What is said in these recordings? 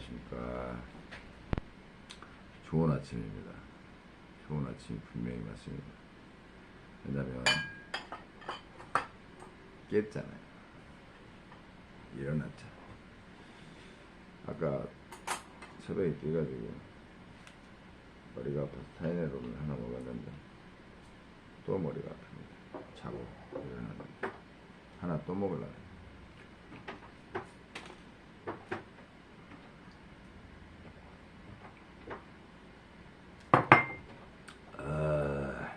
안녕하십니까. 좋은 아침입니다. 좋은 아침 분명히 맞습니다. 왜냐면 깼잖아요. 일어났잖아. 아까 새벽에 깨가지고 머리가 아파서 타이레놀을 하나 먹었는데 또 머리가 아픕니다. 자고 일어났는데 하나 또 먹으려고. 아,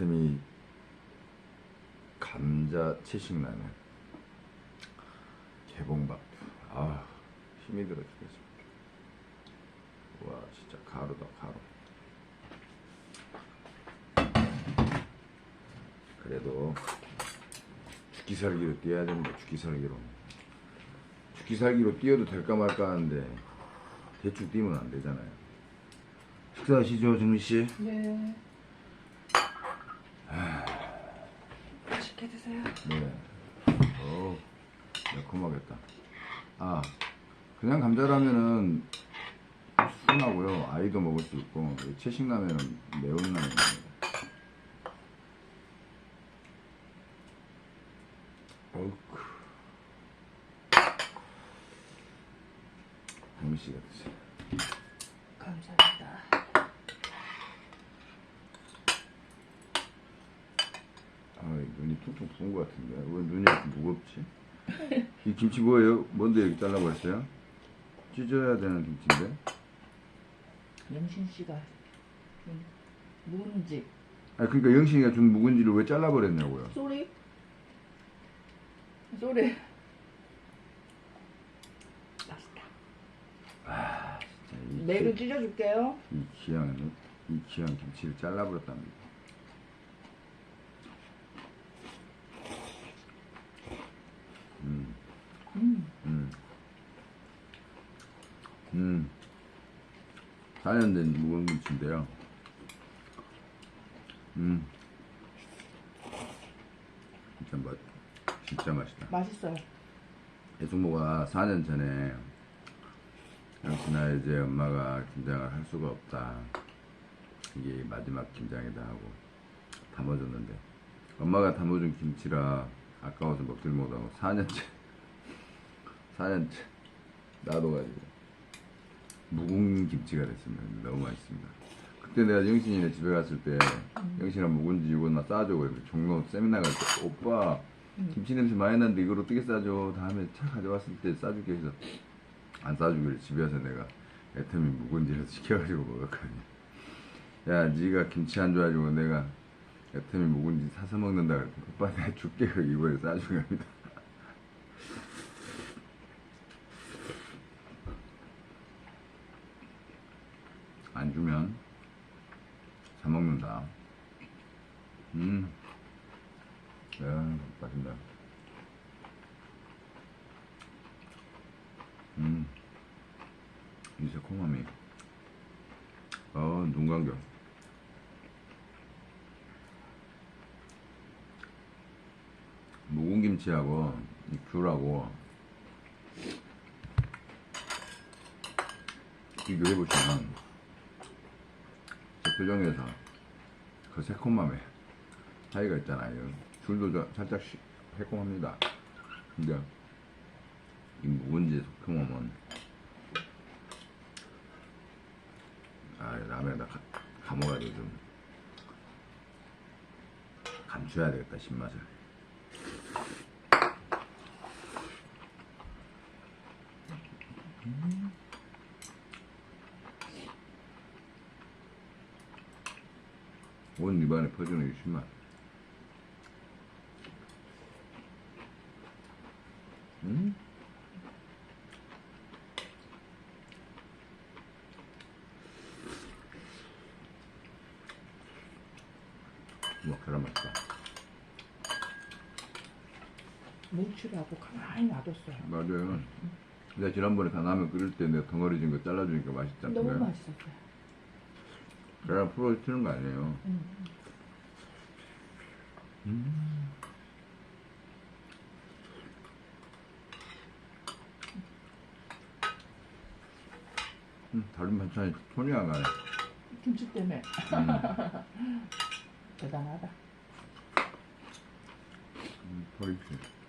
애터미 감자 채식라면 개봉밥도 아 힘이 들어 죽겠습니다. 와 진짜 가루다 가루. 그래도 죽기 살기로 뛰어야 됩니다 죽기 살기로. 죽기 살기로 뛰어도 될까 말까 하는데 대충 뛰면 안 되잖아요. 식사하시죠 정미씨? 네. 맛있게 드세요. 네. 어, 매콤하겠다. 아, 그냥 감자라면은 순하고요. 아이도 먹을 수 있고, 채식 라면은 매운 라면입니다. 어이쿠. 씨가 드세요. 감사합니다. 아, 눈이 퉁퉁 부은 것 같은데. 왜 눈이 이렇게 무겁지? 이 김치 뭐예요? 뭔데 이렇게 잘라버렸어요? 찢어야 되는 김치인데? 영신 씨가 좀 묵은지 아 그러니까 영신이가 준 묵은지를 왜 잘라버렸냐고요? 쏘리 쏘리 맛있다. 자, 이, 내일 찢어줄게요. 이 귀한 이 귀한 김치를 잘라버렸답니다. 음, 음. 음, 음. 4년 된 묵은 김치인데요. 음, 진짜 맛, 진짜 맛있다. 맛있어요. 예숙모가 4년 전에 당신아 이제 엄마가 김장을 할 수가 없다. 이게 마지막 김장이다 하고 담아줬는데 엄마가 담아준 김치라 아까워서 먹질 못하고 4년째 4년째 놔둬가지고 묵은 김치가 됐습니다. 너무 맛있습니다. 그때 내가 영신이네 집에 갔을 때 영신아 묵은지 이거 나 싸줘. 종로 세미나 갈 때 오빠 김치 냄새 많이 나는데 이걸 어떻게 싸줘? 다음에 차 가져왔을 때 싸줄게 해서 안 싸주기를 집에 와서 내가 애터미 묵은지를 시켜가지고 먹었거든요. 야 니가 김치 안 좋아가지고 내가 애터미 묵은지 사서 먹는다 그랬더니 오빠 내가 줄게 그 이거에 싸주고 갑니다 안 주면 사 먹는다 음 야, 맛있다. 음, 이 새콤함이. 어, 눈 감겨. 묵은 김치하고 이 귤하고 비교해 보시면 제 표정에서 그 새콤함에 차이가 있잖아요. 귤도 저- 살짝 시- 새콤합니다. 근데 이 묵은지 소금함은 아 라면에다 가, 감아가지고 좀 감춰야 되겠다 신맛을. 온 입안에 퍼지는 이 신맛. 음? 와, 계란 맛있다. 뭉치라고 가만히 놔뒀어요. 맞아요. 내가 지난번에 간라면 끓일 때 내가 덩어리 진거 잘라주니까 맛있잖아. 너무 맛있었어요. 그냥 풀어주는 거 아니에요. 음. 음. 다른 반찬이 손이 안 가네. 김치 때문에. 음. 대단하다. 음, 버리지.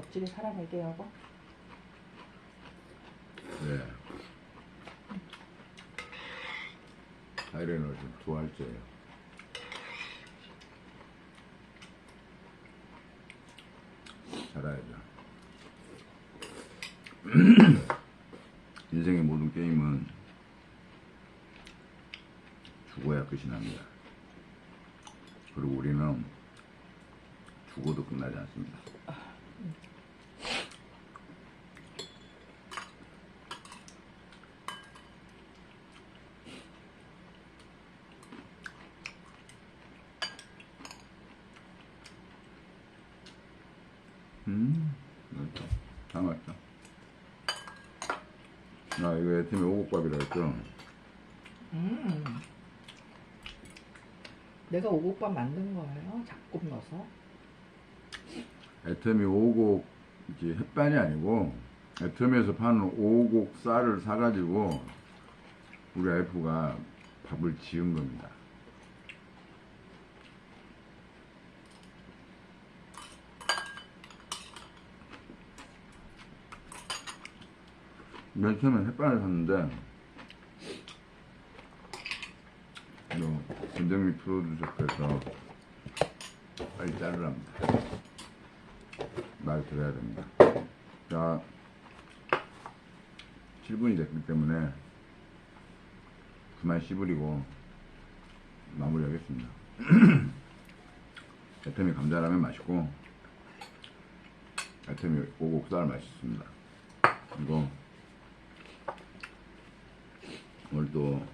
멋지게 살아내게 하고. 네. 아이레노 지금 두 알째예요. 잘해야죠. 인생의 모든 게임은 죽어야 끝이 납니다. 그리고 우리는 죽어도 끝나지 않습니다. 음, 맛있다. 다 맛있다. 아, 이거 애팀의 오곡밥이라 했죠? 음. 내가 오곡밥 만든 거예요. 잡곡 넣어서. 애터미 오곡 이게 햇반이 아니고 애터미에서 파는 오곡 쌀을 사가지고 우리 와이프가 밥을 지은 겁니다. 맨 처음에 햇반을 샀는데 이거 김정미 프로듀서께서 빨리 자르랍니다. 말 들어야 됩니다. 자, 7분이 됐기 때문에 그만 씹으리고 마무리하겠습니다. 애터미 감자라면 맛있고 애터미 오곡살 맛있습니다. 이거 오늘도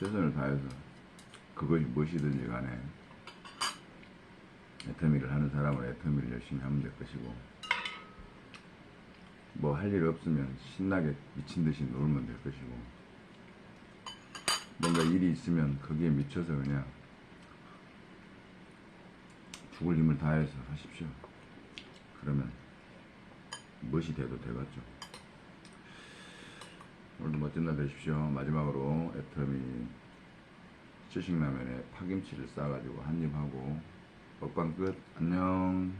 최선을 다해서 그것이 무엇이든지 간에 애터미를 하는 사람은 애터미를 열심히 하면 될 것이고 뭐 할 일 없으면 신나게 미친 듯이 놀면 될 것이고 뭔가 일이 있으면 거기에 미쳐서 그냥 죽을 힘을 다해서 하십시오. 그러면 무엇이 돼도 되겠죠. 오늘도 멋진 날 되십시오. 마지막으로 애터미 찌식라면에 파김치를 싸가지고 한입하고 먹방 끝. 안녕.